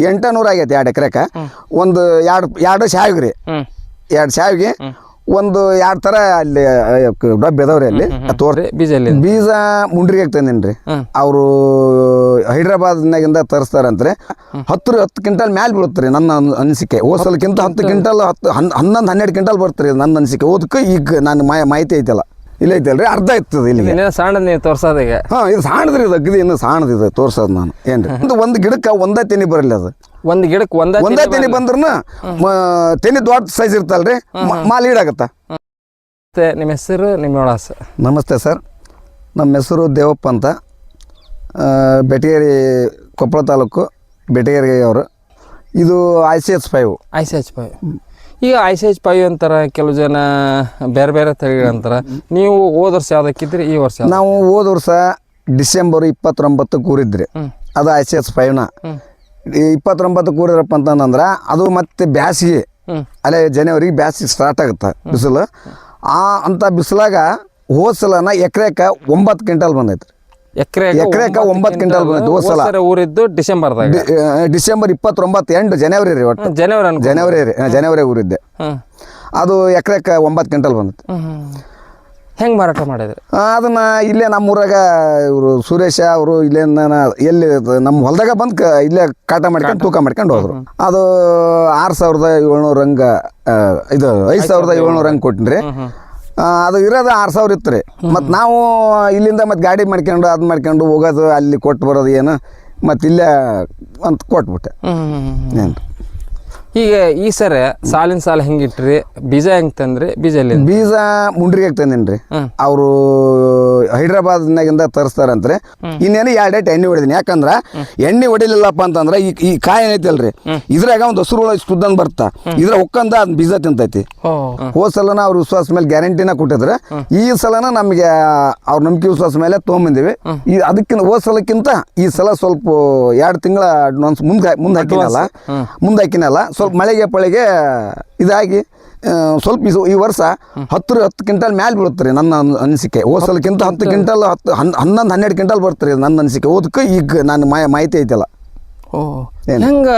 ಎಂಟ ನೂರು ಆಗೈತೆ ಎರಡು ಎಕರೆಕ. ಒಂದು ಎರಡು ಎರಡು ಶಾವಿಗೆ ರೀ. ಹ್ಮ್ ಎರಡು ಶಾವಿಗೆ ಒಂದು ಎರಡು ಥರ ಅಲ್ಲಿ ಡಬ್ಬಿ ಅದಾವ್ರಿ ಅಲ್ಲಿ. ತೋರ್ ರೀ ಬೀಜ ಬೀಜ ಮುಂಡ್ರಿಗೆ ತಂದೇನಿ ರೀ. ಹ್ಮ್. ಅವರು ಹೈದ್ರಾಬಾದ್ನಾಗಿಂದ ತರಿಸ್ತಾರಂತ್ರಿ. ಹತ್ತು ಹತ್ತು ಕ್ವಿಂಟಲ್ ಮ್ಯಾಲೆ ಬೀಳುತ್ತೆ ನನ್ನ ಅನ್- ಅನಿಸಿಕೆ. ಹೋದ ಸಲಕ್ಕಿಂತ ಹತ್ತು. ಕ್ವಿಂಟಲ್ ಹತ್ತು ಹನ್ ಹನ್ನೊಂದು ಹನ್ನೆರಡು ಕ್ವಿಂಟಲ್ ಬರ್ತ್ರಿ ನನ್ನ ಅನಿಸಿಕೆ. ಓದಕ್ಕೆ ಈಗ ನಾನು ಮಾಹಿತಿ ಐತಲ್ಲ. ಇಲ್ಲ ಐತಲ್ರಿ? ಅರ್ಧ ಇರ್ತದೆ ಇಲ್ಲಿ ಇನ್ನೇನು ಸಣ್ಣ ನೀವು ತೋರ್ಸೋದು ಈಗ. ಹಾಂ ಇದು ಸಾಣದ್ರಿ ಇದು ಅಗ್ದಿ ಇನ್ನು ಸಾಣದಿದೆ ತೋರ್ಸೋದು ನಾನು. ಏನ್ರಿ? ಒಂದು ಒಂದು ಗಿಡಕ್ಕೆ ಒಂದೇ ತೆನಿ ಬರಲಿ ಅದು. ಒಂದು ಗಿಡಕ್ಕೆ ಒಂದ ಒಂದೇ ತೆನಿ ಬಂದ್ರೂ ತೆನಿ ದೊಡ್ಡ ಸೈಜ್ ಇರ್ತಲ್ರಿ ಮಾಲ್ ಈಡಾಗತ್ತ ಮತ್ತೆ ನಿಮ್ಮ ಹೆಸರು ನಿಮ್ಮ ವಿಳಾಸ ನಮಸ್ತೆ ಸರ್. ನಮ್ಮ ಹೆಸರು ದೇವಪ್ಪ ಅಂತ. ಬೆಟಗೇರಿ ಕೊಪ್ಪಳ ತಾಲೂಕು ಬೆಟಗೇರಿ ಅವರು ಇದು I C H five. I C H pi ಈಗ ಐಸ್ ಐಸ್ ಎಚ್ ಪೈ ಅಂತಾರ ಕೆಲವು ಜನ ಬೇರೆ ಬೇರೆ ತಳಿಗಳಂತಾರೆ ನೀವು ಹೋದ ವರ್ಷ ಯಾವ್ದಕ್ಕಿದ್ರಿ ಈ ವರ್ಷ ನಾವು ಹೋದ ವರ್ಷ ಡಿಸೆಂಬರ್ ಇಪ್ಪತ್ತೊಂಬತ್ತು ಕೂರಿದ್ರಿ. ಅದು ಐ ಸಿ ಎಸ್ ಫೈವ್ನ. ಇಪ್ಪತ್ತೊಂಬತ್ತು ಕೂರಿದ್ರಪ್ಪ ಅಂತಂದ್ರೆ ಅದು ಮತ್ತೆ ಬ್ಯಾಸಿಗೆ. ಅಲ್ಲೇ ಜನವರಿಗೆ ಬ್ಯಾಸಿಗೆ ಸ್ಟಾರ್ಟ್ ಆಗುತ್ತೆ ಬಿಸಿಲು. ಆ ಅಂಥ ಬಿಸಿಲಾಗ ಹೋದ ಸಲನ ಎಕರೆಕ ಒಂಬತ್ತು ಕ್ವಿಂಟಲ್ ಬಂದೈತೆ ಎಕ್ರೆಕ ಒಂಬತ್ತು ಕ್ವಿಂಟಲ್ ಬಂದಿತ್ತು ಹೋದ್ಸಲ ಊರಿದ್ದು ಡಿಸೆಂಬರ್ದಾಗ. ಡಿ- ಡಿಸೆಂಬರ್ ಇಪ್ಪತ್ತೊಂಬತ್ತು ಎಂಟು ಜನವರಿ ರೀ ಒಟ್ಟು. ಜನವರಿ ಜನವರಿ ರೀ ಜನವರಿ ಊರಿದ್ದೆ. ಅದು ಎಕರೆಕ ಒಂಬತ್ತು ಕ್ವಿಂಟಲ್ ಬಂದಿತ್ತು. ಹೆಂಗೆ ಮಾರಾಟ ಮಾಡಿದ್ರಿ? ಅದನ್ನ ಇಲ್ಲೇ ನಮ್ಮೂರಾಗ ಇವರು ಸುರೇಶ ಅವರು ಇಲ್ಲೇ ಎಲ್ಲಿ ನಮ್ಮ ಹೊಲದಾಗ ಬಂದು ಕ ಇಲ್ಲೇ ಕಾಟ ಮಾಡ್ಕೊಂಡು ತೂಕ ಮಾಡ್ಕೊಂಡು ಹೋದ್ರು. ಅದು ಆರು ಸಾವಿರದ ಏಳ್ನೂರು ಹಂಗ ಇದು ಐದು ಸಾವಿರದ ಏಳ್ನೂರು ಹಂಗೆ ಕೊಟ್ಟಿನ್ರಿ ಅದು ಇರೋದು ಆರು ಸಾವಿರ ಇತ್ತು ರೀ. ಮತ್ತು ನಾವು ಇಲ್ಲಿಂದ ಮತ್ತು ಗಾಡಿ ಮಾಡ್ಕೊಂಡು ಅದು ಮಾಡ್ಕೊಂಡು ಹೋಗೋದು ಅಲ್ಲಿ ಕೊಟ್ಟು ಬರೋದು ಏನು ಮತ್ತು ಇಲ್ಲೇ ಅಂತ ಕೊಟ್ಬಿಟ್ಟೆ. ಏನು? ಈಗ ಈ ಸರ ಸಾಲಿನ ಸಾಲ ಹೆಂಗಿಟ್ರಿ ಬೀಜ ಹೆಂಗೆ ತಂದ್ರಿ? ಬೀಜ ಎಲ್ಲಿ ಬೀಜ ಮುಂಡ್ರಿಗೆ ತಂದೇನಿ ರೀ. ಅವರು ಹೈದ್ರಾಬಾದ್ನಾಗಿಂದ ತರಿಸ್ತಾರಂತ್ರಿ. ಇನ್ನೇನು ಎರಡು ಡೇಟ್ ಎಣ್ಣೆ ಹೊಡಿದೀನಿ. ಯಾಕಂದ್ರೆ ಎಣ್ಣೆ ಹೊಡಿಲಿಲ್ಲಪ್ಪ ಅಂತಂದ್ರೆ ಈ ಈ ಕಾಯಿ ಏನೈತಲ್ರಿ ಇದ್ರಾಗ ಒಂದು ಹಸಿರು ಹುಳ ಸುದ್ದಂಗೆ ಬರ್ತಾ. ಇದ್ರ ಒಕ್ಕಂದ ಅದ್ ಬೀಜ ತಿಂತೈತಿ. ಹೋದ್ ಸಲನ ಅವ್ರ ವಿಶ್ವಾಸ ಮೇಲೆ ಗ್ಯಾರಂಟಿನ ಕೊಟ್ಟಿದ್ರೆ. ಈ ಸಲನ ನಮಗೆ ಅವ್ರ ನಂಬಿಕೆ ವಿಶ್ವಾಸ ಮೇಲೆ ತೊಗೊಂಬಂದಿವಿ. ಈ ಅದಕ್ಕಿಂತ ಹೋದ್ ಸಲಕ್ಕಿಂತ ಈ ಸಲ ಸ್ವಲ್ಪ ಎರಡು ತಿಂಗಳ ಅಡ್ವಾನ್ಸ್ ಮುಂದೆ ಮುಂದೆ ಹಾಕಿನಲ್ಲ. ಮುಂದೆ ಹಾಕಿನಲ್ಲ. ಸ್ವಲ್ಪ ಮಳೆಗೆ ಪಳೆಗೆ ಇದಾಗಿ ಸ್ವಲ್ಪ ಇದು ಈ ವರ್ಷ ಹತ್ತು ಹತ್ತು ಕ್ವಿಂಟಲ್ ಮ್ಯಾಲೆ ಬೀಳುತ್ತೆ ರೀ ನನ್ನ ಅನ್- ಅನಿಸಿಕೆ. ಹೋದ ಸಲಕ್ಕಿಂತ ಹತ್ತು ಕ್ವಿಂಟಲ್ ಹತ್ತು ಹನ್ ಹನ್ನೊಂದು ಹನ್ನೆರಡು ಕ್ವಿಂಟಲ್ ಬರ್ತಾರೆ ನನ್ನ ಅನಿಸಿಕೆ. ಓದಕ್ಕೆ ಈಗ ನಾನು ಮಾಯ ಮಾಹಿತಿ ಐತಲ್ಲ. ಓಹ್. ಹೆಂಗ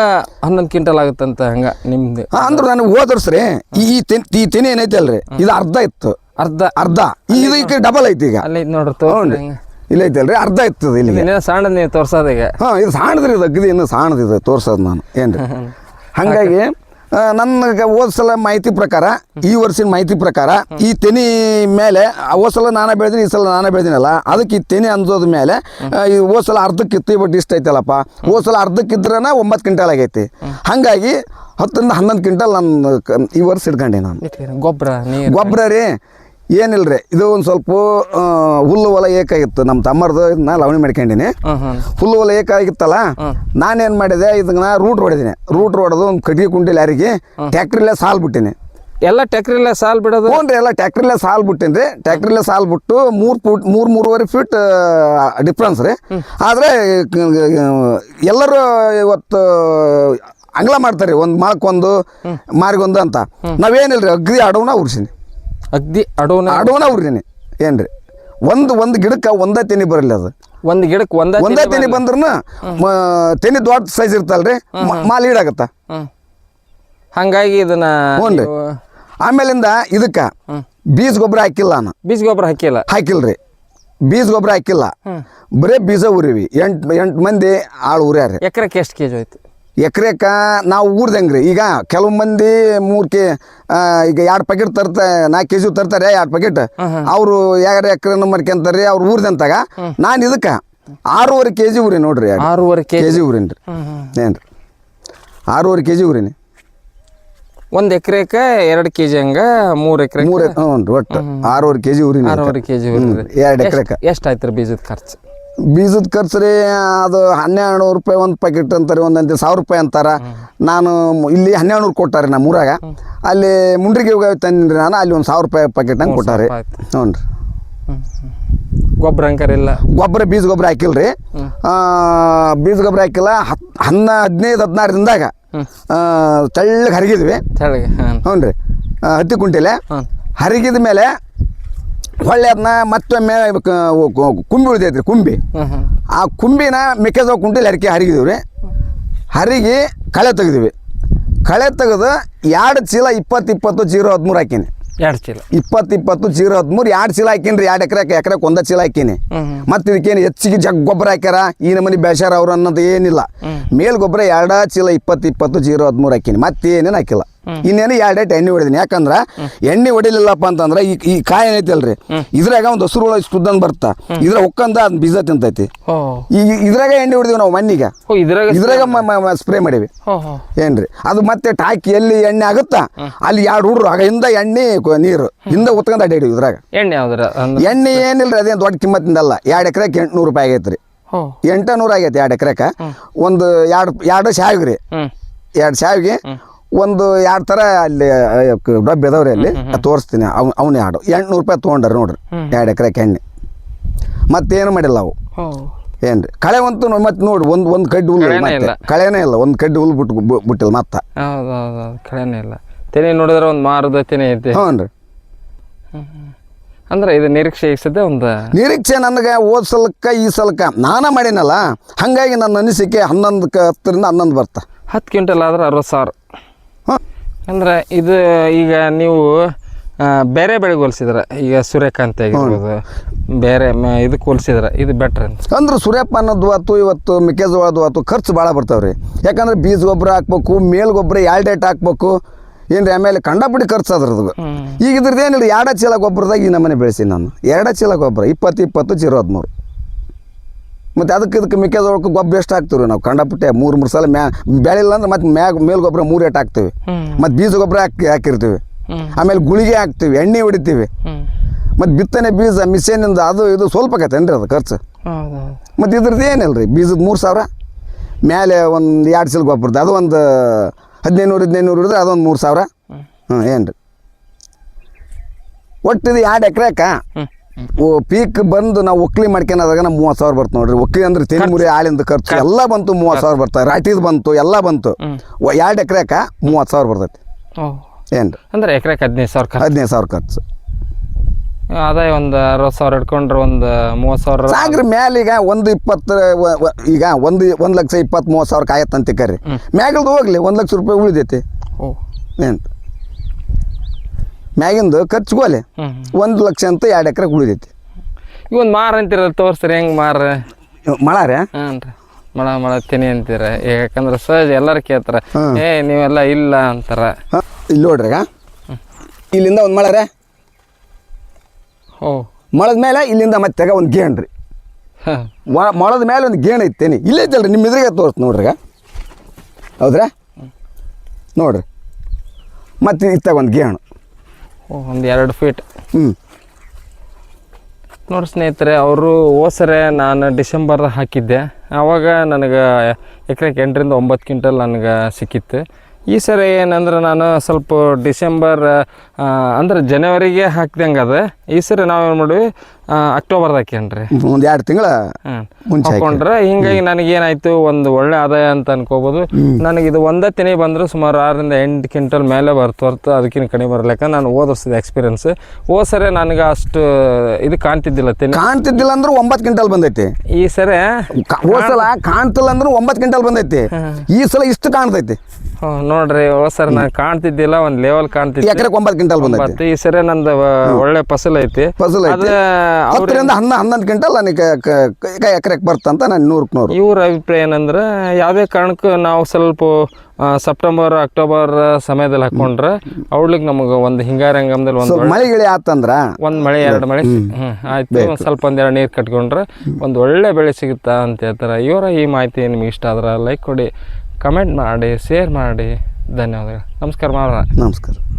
ಹನ್ನೊಂದು ಕ್ವಿಂಟಲ್ ಆಗುತ್ತಂತ ಹಂಗ ನಿಮ್ದು? ಹಾ, ಅಂದ್ರೆ ನನಗೆ ಓದರ್ಸಿ ರೀ. ಈ ಈ ತೆನ್ ಈ ತೆನೆ ಏನೈತೆ ಅಲ್ರಿ ಇದು ಅರ್ಧ ಇತ್ತು. ಅರ್ಧ. ಅರ್ಧ. ಇದು ಈಗ ಡಬಲ್ ಐತಿ ಈಗ. ಅಲ್ಲಿ ನೋಡ್ರಿ ಇಲ್ಲ ಇಲ್ಲ ಐತಲ್ರಿ ಅರ್ಧ ಇತ್ತು ಇಲ್ಲಿ ಇನ್ನೇನು ಸಣ್ಣ ನೀವು ತೋರ್ಸೋದು ಈಗ. ಹಾಂ ಇದು ಸಾಣದ್ರಿ ಇದು ಅಗ್ದಿ ಇನ್ನು ಇದು ತೋರ್ಸೋದು ನಾನು. ಏನ್ರಿ? ಹಾಗಾಗಿ ನನಗೆ ಹೋದ ಸಲ ಮಾಹಿತಿ ಪ್ರಕಾರ ಈ ವರ್ಷದ ಮಾಹಿತಿ ಪ್ರಕಾರ ಈ ತೆನಿ ಮೇಲೆ ಹೋದ್ಸಲ ಹೋದ ಸಲ ನಾನೇ ಬೆಳೆದೀನಿ ಈ ಸಲ ನಾನೇ ಬೆಳೆದಿನಲ್ಲ ಅದಕ್ಕೆ ಈ ತೆನಿ ಅಂದೋದ ಮೇಲೆ ಈ ಹೋದ ಸಲ ಅರ್ಧಕ್ಕೆ ಇತ್ತು ಬಟ್ ಇಷ್ಟ ಐತಲ್ಲಪ್ಪ. ಹೋದ ಸಲ ಅರ್ಧಕ್ಕೆ ಇದ್ರನ ಒಂಬತ್ತು ಕ್ವಿಂಟಲ್ ಆಗೈತಿ. ಹಾಗಾಗಿ ಹತ್ತರಿಂದ ಹನ್ನೊಂದು ಕ್ವಿಂಟಲ್ ನಾನು ಈ ವರ್ಷ ಇಟ್ಕೊಂಡೆ ನಾನು. ಗೊಬ್ಬರ ಗೊಬ್ಬರ ರೀ. ಏನಿಲ್ಲ ರೀ ಇದು ಒಂದು ಸ್ವಲ್ಪ ಹುಲ್ಲು ಹೊಲ ಏಕಾಗಿತ್ತು ನಮ್ಮ ತಮ್ಮರ್ದು ನಾ ಲವಣಿ ಮಾಡ್ಕೊಂಡಿನಿ. ಹುಲ್ಲು ಹೊಲ ಏಕಾಗಿತ್ತಲ್ಲ ನಾನೇನು ಮಾಡಿದೆ ಇದನ್ನ ರೂಟ್ ಹೊಡೆದಿನಿ. ರೂಟ್ ಹೊಡೆದು ಒಂದು ಕಟ್ಟಿಗೆ ಲಾರಿಗೆ ಯಾರಿಗೆ ಟ್ಯಾಕ್ಟ್ರಿಲೇ ಸಾಲ್ ಬಿಟ್ಟಿನಿ. ಎಲ್ಲ ಟ್ಯಾಕ್ಟ್ರಿಲೇ ಸಾಲ್ ಬಿಡೋದು? ಹ್ಞೂ ರೀ ಎಲ್ಲ ಟ್ಯಾಕ್ಟ್ರಿಲೇ ಸಾಲ್ ಬಿಟ್ಟಿನಿ ರೀ ಟ್ಯಾಕ್ಟ್ರಿಲೇ ಸಾಲ್ ಬಿಟ್ಟು ಮೂರು ಫುಟ್ ಮೂರು ಮೂರುವರೆ ಫೀಟ್ ಡಿಫ್ರೆನ್ಸ್ ರೀ. ಆದರೆ ಎಲ್ಲರೂ ಇವತ್ತು ಅಂಗ್ಲ ಮಾಡ್ತಾರೆ ಒಂದು ಮಾಳ್ಕೊಂದು ಮಾರಿಗೊಂದು ಅಂತ. ನಾವೇನಿಲ್ಲ ರೀ ಅಗ್ದಿ ಆಡೋನ ಉರ್ಸಿನಿ. ಅಗ್ದಿ ಅಡೋನ ಅಡೋನ ಉರ್ಸಿನಿ ಏನ್ರಿ? ಒಂದು ಒಂದು ಗಿಡಕ್ಕೆ ಒಂದೇ ತೆನಿ ಬರಲಿ ಅದು. ಒಂದು ಗಿಡಕ್ಕೆ ಒಂದ ಒಂದೇ ತೆನಿ ಬಂದ್ರೂ ತೆನಿ ದೊಡ್ಡ ಸೈಜ್ ಇರ್ತಲ್ರಿ ಮಾಲ್ ಈಡಾಗತ್ತ? ಹಂಗಾಗಿ ಇದನ್ನ ಹ್ಞೂ ಆಮೇಲಿಂದ ಇದಕ್ಕೆ ಬೀಜ ಗೊಬ್ಬರ ಹಾಕಿಲ್ಲ ನಾನು. ಬೀಜ ಗೊಬ್ಬರ ಹಾಕಿಲ್ಲ. ಹಾಕಿಲ್ರಿ. ಬೀಜ ಗೊಬ್ಬರ ಹಾಕಿಲ್ಲ. ಬರೀ ಬೀಜ ಉರಿವಿ. ಎಂಟು ಎಂಟು ಮಂದಿ ಆಳು ಉರ್ಯಾರ. ಎಕರೆಕ್ಕೆ ಎಷ್ಟು ಕೆಜಿ ಹೋಯ್ತು? ಎಕರೆಕ ನಾವು ಊರ್ದಂಗೆ ರೀ ಈಗ ಕೆಲವು ಮಂದಿ ಮೂರು ಕೆ ಈಗ ಎರಡು ಪ್ಯಾಕೆಟ್ ತರ್ತಾ ನಾಲ್ಕು ಕೆ ಜಿ ತರ್ತಾರೆ ಎರಡು ಪ್ಯಾಕೆಟ್ ಅವರು ಎರಡು ಎಕರೆ ಮಾಡ್ಕೊಂತಾರೆ ಅವ್ರು ಊರ್ದಂತಾಗ ನಾನು ಇದಕ್ಕೆ ಆರೂವರೆ ಕೆ ಜಿ ಉರಿ ನೋಡ್ರಿ ಆರೂವರೆ ಕೆ ಕೆಜಿ ಜಿ ಊರಿನಿ ರೀ ಏನು ರೀ ಆರೂವರೆ ಕೆ ಜಿ ಊರಿನಿ. ಒಂದು ಎಕರೆಕ ಎರಡು ಕೆಜಿ ಹಂಗ ಮೂರ್ ಎಕರೆ ಮೂರು ಹ್ಞೂ ರೀ ಒಟ್ಟು. ಆರೂವರೆ ಕೆ ಜಿ ಊರಿನ ಆರೂವರೆ ಕೆಜಿ ಎರಡು ಎಕರೆಕ. ಎಷ್ಟು ಆಯ್ತು ಬೀಜದ ಖರ್ಚು? ಬೀಜದ ಖರ್ಚು ರೀ ಅದು ಹನ್ನೆರಡು ನೂರು ರೂಪಾಯಿ ಒಂದು ಪ್ಯಾಕೆಟ್ ಅಂತಾರೆ ಒಂದಂತೆ ಸಾವಿರ ರೂಪಾಯಿ ಅಂತಾರೆ. ನಾನು ಇಲ್ಲಿ ಹನ್ನೆರಡು ನೂರು ಕೊಟ್ಟಾರೆ ನಮ್ಮ ಊರಾಗ. ಅಲ್ಲಿ ಮುಂಡ್ರಿಗೆ ಹೋಗಿ ತಂದಿನಿ ನಾನು ಅಲ್ಲಿ ಒಂದು ಸಾವಿರ ರೂಪಾಯಿ ಪ್ಯಾಕೆಟ್ ಹಂಗೆ ಕೊಟ್ಟಾರೆ. ಹ್ಞೂ ರೀ ಗೊಬ್ಬರ ಅಂಕರ್ ಇಲ್ಲ? ಗೊಬ್ಬರ ಬೀಜ ಗೊಬ್ಬರ ಹಾಕಿಲ್ಲ ರೀ ಬೀಜ ಗೊಬ್ಬರ ಹಾಕಿಲ್ಲ ಹತ್ತು ಹನ್ನ ಹದಿನೈದು ಹದಿನಾರು ದಿನದಾಗ ತೆಳ್ಳಗೆ ಹರಿಗಿದ್ವಿ. ಹ್ಞೂ ರೀ ಹತ್ತಿ ಕುಂಟಿಲೆ. ಹರಿಗಿದ ಮೇಲೆ ಹೊಳ್ಳೆ ಅದನ್ನ ಮತ್ತೊಮ್ಮೆ ಕುಂಬಿ ಉಳಿದೈತ್ರಿ ಕುಂಬಿ. ಆ ಕುಂಬಿನ ಮೆಕ್ಕೆಜೋಳ ಕುಂಟಲಿ ಹರಿಕೆ ಹರಿಗಿದೀವಿ ರೀ ಹರಿಗಿ ಕಳೆ ತೆಗೆದಿವಿ. ಕಳೆ ತೆಗೆದು ಎರಡು ಚೀಲ ಇಪ್ಪತ್ತು ಇಪ್ಪತ್ತು ಜೀರೋ ಹದಿಮೂರು ಹಾಕೀನಿ. ಎರಡು ಚೀಲ. ಇಪ್ಪತ್ತು ಇಪ್ಪತ್ತು ಜೀರೋ ಹದಿಮೂರು ಎರಡು ಚೀಲ ಹಾಕೀನಿ ಎರಡು ಎಕರೆಗೆ ಎಕರೆಗೆ ಒಂದು ಚೀಲ ಹಾಕೀನಿ. ಮತ್ತೆ ಇದಕ್ಕೇನು ಹೆಚ್ಚಿಗೆ ಜಗ್ ಗೊಬ್ಬರ ಹಾಕ್ಯಾರ? ಈ ನಮನಿ ಬೇಸಾರ ಅವ್ರು ಅನ್ನೋದು ಏನಿಲ್ಲ. ಮೇಲ್ ಗೊಬ್ಬರ ಎರಡ ಚೀಲ ಇಪ್ಪತ್ತು ಇಪ್ಪತ್ತು ಜೀರೋ ಹದಿಮೂರು ಹಾಕೀನಿ. ಮತ್ತೇನೇನು ಹಾಕಿಲ್ಲ. ಇನ್ನೇನು ಎರಡೇಟ್ ಎಣ್ಣೆ ಹೊಡಿದೀನಿ. ಯಾಕಂದ್ರೆ ಎಣ್ಣೆ ಹೊಡಿಲಿಲ್ಲಪ್ಪ ಅಂತಂದ್ರೆ ಈ ಈ ಕಾಯಿ ಏನೈತಲ್ರಿ? ಇದ್ರಾಗ ಒಂದು ಹಸಿರು ಹುಳ ಇಷ್ಟುದ್ದನ್ ಬರ್ತಾ. ಇದ್ರ ಒಕ್ಕಂದ ಅದ್ ಬೀಜ ತಿಂತೈತಿ. ಈ ಇದ್ರಾಗ ಎಣ್ಣೆ ಹೊಡಿದೀವಿ ನಾವು ಮಣ್ಣಿಗೆ. ಇದ್ರಾಗ ಸ್ಪ್ರೇ ಮಾಡೀವಿ. ಏನ್ರಿ? ಅದು ಮತ್ತೆ ಟಾಕಿ ಎಲ್ಲಿ ಎಣ್ಣೆ ಆಗುತ್ತಾ? ಅಲ್ಲಿ ಎರಡು ಹುಡ್ರು ಆಗ ಹಿಂದ ಎಣ್ಣೆ ನೀರು. ಹಿಂದ ಉತ್ಕೊಂಡ್ ಅಡ್ಡಾಡಿವಿ ಇದ್ರಾಗ. ಎಣ್ಣೆ ಎಣ್ಣೆ ಏನಿಲ್ರಿ ಅದೇನು ದೊಡ್ಡ ಕಿಮ್ಮತ್ತಿಂದಲ್ಲ. ಎರಡು ಎಕರೆಗೆ ಎಂಟ್ನೂರು ರೂಪಾಯಿ ಆಗೈತ್ರಿ. ರೀ ನೂರ ಆಗೈತಿ ಎರಡು ಎಕರೆಕ. ಒಂದು ಎರಡು ಎರಡು ಶಾವಿಗೆ ರೀ ಎರಡು ಶಾವಿಗೆ ಒಂದು ಎರಡು ಥರ ಅಲ್ಲಿ ಡಬ್ಬಿ ಅದಾವ್ರಿ ಅಲ್ಲಿ. ತೋರಿಸ್ತೀನಿ. ಅವ್ನು ಅವ್ನು ಎರಡು ಎಂಟ್ನೂರು ರೂಪಾಯಿ ತೊಗೊಂಡ್ರಿ ನೋಡ್ರಿ. ಎರಡು ಎಕರೆಗೆ ಎಣ್ಣೆ ಮತ್ತೇನು ಮಾಡಿಲ್ಲ ಅವು. ಏನ್ರಿ? ಕಳೆ ಅಂತೂ ಮತ್ತೆ ನೋಡಿ ಒಂದು ಒಂದು ಕಡ್ಡಿ ಹುಲ್ಲು ಕಳೆನೇ ಮತ್ತೆ. ಇಲ್ಲ. ಕಳೆನೇ ಇಲ್ಲ. ಒಂದು ಕಡ್ಡಿ ಹುಲ್ಲು ಬಿಟ್ಟು ಬಿಟ್ಟಿಲ್ಲ ಮತ್ತೆ. ಕಳೆನೇ ಇಲ್ಲ. ತೆನೆ ನೋಡಿದ್ರೆ ಒಂದು ಮಾರದ ತೆನೆ ಐತೆ. ಹ್ಞೂ ರೀ. ಅಂದ್ರೆ ಇದು ನಿರೀಕ್ಷೆ ಇಸದೆ ಒಂದು? ನಿರೀಕ್ಷೆ ನನಗೆ ಓದ್ ಸಲಕ್ಕೆ ಈ ಸಲಕ್ಕೆ. ನಾನ ಮಾಡಿನಲ್ಲ. ಹಾಗಾಗಿ ನನ್ನ ಅನಿಸಿಕೆ ಹನ್ನೊಂದಕ್ಕೆ ಹತ್ತರಿಂದ ಹನ್ನೊಂದು ಬರ್ತಾ. ಹತ್ತು ಕ್ವಿಂಟಲ್ ಆದ್ರೆ ಅರವತ್ತು ಸಾವಿರ. ಅಂದ್ರೆ ಇದು ಈಗ ನೀವು ಬೇರೆ ಬೆಳೆಗೆ ಹೋಲಿಸಿದ್ರೆ ಈಗ ಸೂರ್ಯಕಾಂತಿ ಆಗಿರ್ಬೋದು ಬೇರೆ ಇದಕ್ಕೆ ಹೋಲಿಸಿದ್ರೆ ಇದು ಬೆಟ್ರ್ ಅಂದ್ರೆ ಸೂರ್ಯಪಾನದ್ದು ಆತು ಇವತ್ತು ಮೆಕ್ಕೆಜೋಳದ್ದು ಆತು ಖರ್ಚು ಭಾಳ ಬರ್ತಾವೆ ರೀ ಯಾಕಂದ್ರೆ ಬೀಜ ಗೊಬ್ಬರ ಹಾಕ್ಬೇಕು ಮೇಲ್ ಗೊಬ್ಬರ ಎರಡು ಡೇಟ್ ಹಾಕ್ಬೇಕು ಏನ್ರಿ ಆಮೇಲೆ ಕಂಡಾಪಟ್ಟಿ ಖರ್ಚು ಅದ್ರದ್ದು. ಈಗ ಇದ್ರದ್ದು ಏನಿಲ್ಲ ಎರಡ ಚೀಲ ಗೊಬ್ಬರದಾಗ ಈ ನಮ್ಮನೆ ಬೆಳೆಸಿ ನಾನು. ಎರಡ ಚೀಲ ಗೊಬ್ಬರ ಇಪ್ಪತ್ತು ಇಪ್ಪತ್ತು ಜೀರೋ ಹದಿಮೂರು. ಮತ್ತು ಅದಕ್ಕೆ ಇದಕ್ಕೆ ಮೆಕ್ಕೆಜೋಳಕ್ಕೆ ಗೊಬ್ಬರ ಎಷ್ಟು ಹಾಕ್ತೀವಿ ನಾವು? ಕಂಡಪಟ್ಟೆ ಮೂರು ಮೂರು ಸಲ ಮ್ಯಾ ಬೆಳಿಲ್ಲ ಅಂದ್ರೆ ಮತ್ತೆ ಮ್ಯಾಗ ಮೇಲ್ ಗೊಬ್ಬರ ಮೂರು ಏಟು ಹಾಕ್ತೀವಿ. ಮತ್ತು ಬೀಜ ಗೊಬ್ಬರ ಹಾಕಿ ಹಾಕಿರ್ತೀವಿ. ಆಮೇಲೆ ಗುಳಿಗೆ ಹಾಕ್ತೀವಿ ಎಣ್ಣೆ ಹೊಡಿತೀವಿ. ಮತ್ತು ಬಿತ್ತನೆ ಬೀಜ ಮಿಷನಿಂದ ಅದು ಇದು ಸ್ವಲ್ಪ ಆಕೈತೇನ್ರಿ ಅದು ಖರ್ಚು? ಮತ್ತು ಇದ್ರದ್ದು ಏನಿಲ್ಲ ರೀ ಬೀಜದ ಮೂರು ಸಾವಿರ? ಮೇಲೆ ಒಂದು ಎರಡು ಸಿಲ್ ಗೊಬ್ಬರದ ಅದು ಒಂದು ಹದಿನೈದು ಹದಿನೈದು ಹಿಡಿದ್ರೆ ಅದೊಂದು ಮೂರು ಸಾವಿರ? ಹ್ಞೂ ಏನು ರೀ ಒಟ್ಟು ಇದು ಎರಡು ಎಕರೆಕ? ಪೀಕ್ ಬಂದು ನಾವು ಒಕ್ಲಿ ಮಾಡ್ಕೊಂಡಾದಾಗ ನಾವು ಮೂವತ್ತು ಸಾವಿರ ಬರ್ತು ನೋಡ್ರಿ. ಒಕ್ಲಿ ಅಂದ್ರೆ ತೆಂಗುರಿ ಆಳಿಂದ ಖರ್ಚು. ಎಲ್ಲ ಬಂತು ಮೂವತ್ತು ಸಾವಿರ ಬರ್ತಾರೆ ರಾಟಿದ್ ಬಂತು ಎಲ್ಲ ಬಂತು. ಎರಡು ಎಕರೆಕ ಮೂವತ್ತು ಸಾವಿರ ಬರ್ತೈತಿ. ಏನು ಅಂದ್ರೆ ಎಕರೆಗೆ ಹದಿನೈದು ಸಾವಿರ ಹದಿನೈದು ಸಾವಿರ ಖರ್ಚು. ಆದಾಯ ಒಂದು ಅರವತ್ತು ಸಾವಿರ ಇಟ್ಕೊಂಡ್ರೆ ಒಂದು ಮೂವತ್ತು ಸಾವಿರ ಸಾಗ್ರಿ ಮ್ಯಾಲ ಈಗ ಒಂದು ಇಪ್ಪತ್ತು ಈಗ ಒಂದು ಒಂದು ಲಕ್ಷ ಇಪ್ಪತ್ತು ಮೂವತ್ತು ಸಾವಿರ ಕಾಯತ್ತೆ ಅಂತ ಕರ್ರಿ ಮ್ಯಾಗಲ್ದು ಹೋಗ್ಲಿ ಒಂದು ಲಕ್ಷ ರೂಪಾಯಿ ಉಳಿದೈತಿ. ಓ. ಏನು ಮ್ಯಾಗಿಂದು ಖರ್ಚುಗೋಲಿ ಒಂದು ಲಕ್ಷ ಅಂತ ಎರಡು ಎಕರೆ ಉಳಿದೈತಿ ಇವೊಂದು ಮಾರ ಅಂತೀರ ತೋರಿಸ್ರಿ ಹೆಂಗೆ ಮಾರ ಮಳಾರ? ಹಾಂ ರೀ. ಮಳ ಮಳ ತಿನಿ ಅಂತೀರ. ಯಾಕಂದ್ರೆ ಸಹಜ ಎಲ್ಲರೂ ಕೇಳ್ತಾರ ಏ ನೀವೆಲ್ಲ ಇಲ್ಲ ಅಂತಾರ. ಇಲ್ಲಿ ನೋಡ್ರಿ ಇಲ್ಲಿಂದ ಒಂದು ಮಳಾರ? ಓ. ಮಳದ ಮೇಲೆ ಇಲ್ಲಿಂದ ಮತ್ತೆ ಒಂದು ಗೇಣ್ ರೀ ಹಾಂ ಮ- ಮೇಲೆ ಒಂದು ಗೇಣ ಇತ್ತೇನಿ ಇಲ್ಲೇ ಐತಲ್ರಿ ನಿಮ್ಮ ಎದುರಿಗೆ ತೋರಿಸ್ ನೋಡ್ರಿ ಹೌದ್ರಾ? ನೋಡ್ರಿ. ಮತ್ತೆ ಇತ್ತಾಗ ಒಂದು ಗೇಣು. ಒಂದು ಎರಡು ಫೀಟ್ ಹ್ಞೂ ನೋಡಿ ಸ್ನೇಹಿತರೆ ಅವರು ಓಸರೆ ನಾನು ಡಿಸೆಂಬರ್ ಹಾಕಿದ್ದೆ. ಆವಾಗ ನನಗೆ ಎಕರೆಗೆ ಎಂಟರಿಂದ ಒಂಬತ್ತು ಕ್ವಿಂಟಲ್ ನನಗೆ ಸಿಕ್ಕಿತ್ತು. ಈ ಸರಿ ಏನಂದ್ರೆ ನಾನು ಸ್ವಲ್ಪ ಡಿಸೆಂಬರ್ ಅಂದರೆ ಅಂದ್ರೆ ಜನವರಿಗೆ ಹಾಕ್ದಂಗೆ ಅದ ಈ ಸರಿ ನಾವೇನು ಮಾಡಿವಿ ಹಾಕ್ಯನ್ರಿ. ಒಂದು ಎರಡು ತಿಂಗಳ ಮುಂಚೆ ಹಾಕಿ. ಹಾಕೊಂಡ್ರೆ ಹಿಂಗಾಗಿ ನನಗೇನಾಯ್ತು ಒಂದು ಒಳ್ಳೆ ಆದಾಯ ಅಂತ ಅನ್ಕೋಬೋದು. ನನಗೆ ಇದು ಒಂದೇ ತಿನಿ ಬಂದ್ರೆ ಸುಮಾರು ಆರರಿಂದ ಎಂಟು ಕ್ವಿಂಟಲ್ ಮೇಲೆ ಬರ್ತು ಹೊರ್ತು ಅದಕ್ಕಿಂತ ಕಡಿಮೆ ಬರಲಿಕ್ಕ ನಾನು ಹೋದ ವರ್ಷದ ಎಕ್ಸ್ಪೀರಿಯನ್ಸ್ ಹೋದ ಸರಿ ನನಗೆ ಅಷ್ಟು ಇದು ಕಾಣ್ತಿದ್ದಿಲ್ಲ ತಿನಿ ಕಾಣ್ತಿದ್ದಿಲ್ಲ ಅಂದ್ರೆ ಒಂಬತ್ತು ಕ್ವಿಂಟಲ್ ಬಂದೈತಿ. ಈ ಸರಿ ಹೋದ್ಸಲ ಹೋದ್ ಕಾಣ್ತಿಲ್ಲ ಅಂದ್ರೆ ಒಂಬತ್ತು ಕ್ವಿಂಟಲ್ ಬಂದೈತಿ. ಈ ಸಲ ಇಷ್ಟು ಕಾಣ್ತೈತಿ. ನೋಡ್ರಿ ಸರ್ ನಾನು ಕಾಣ್ತಿದ್ದಿಲ್ಲ ಒಂದು ಲೆವೆಲ್ ಕಾಣ್ತಿದ್ದೆ ಒಂಬತ್ತು ಕ್ವಿಂಟಲ್ ಬಂದೈತಿ. ಈ ಸರಿ ನಂದು ಒಳ್ಳೆ ಫಸಲ್ ಐತಿ ಫಸಲ್ ಐತಿ ಅದ ಹತ್ತರಿಂದ ಹನ್ನ ಹನ್ನೊಂದು ಕ್ವಿಂಟಲ್ ನನಗೆ ಎಕರೆಗೆ ಬರ್ತಂತ ನಾನು ನೂರಕ್ಕೆ ನೂರು. ಇವ್ರ ಅಭಿಪ್ರಾಯ ಏನಂದ್ರೆ ಯಾವುದೇ ಕಾರಣಕ್ಕೂ ನಾವು ಸ್ವಲ್ಪ ಸೆಪ್ಟೆಂಬರ್ ಅಕ್ಟೋಬರ್ ಸಮಯದಲ್ಲಿ ಹಾಕೊಂಡ್ರೆ ಅವ್ಳಿಗೆ ನಮಗೆ ಒಂದು ಹಿಂಗಾರಿ ಹಂಗಮದಲ್ಲಿ ಒಂದು ಮಳೆ ಗಿಳಿ ಆತಂದ್ರ? ಒಂದು ಮಳೆ ಎರಡು ಮಳೆ ಹ್ಞೂ ಆಯ್ತು. ಒಂದು ಸ್ವಲ್ಪ ಒಂದೆರಡು ನೀರು ಕಟ್ಕೊಂಡ್ರೆ ಒಂದು ಒಳ್ಳೆ ಬೆಳೆ ಸಿಗುತ್ತಾ ಅಂತ ಹೇಳ್ತಾರೆ. ಇವರ ಈ ಮಾಹಿತಿ ನಿಮ್ಗೆ ಇಷ್ಟ ಆದ್ರೆ ಲೈಕ್ ಕೊಡಿ ಕಮೆಂಟ್ ಮಾಡಿ ಶೇರ್ ಮಾಡಿ. ಧನ್ಯವಾದಗಳು. ನಮಸ್ಕಾರ ಮಾಡೋಣ ನಮಸ್ಕಾರ.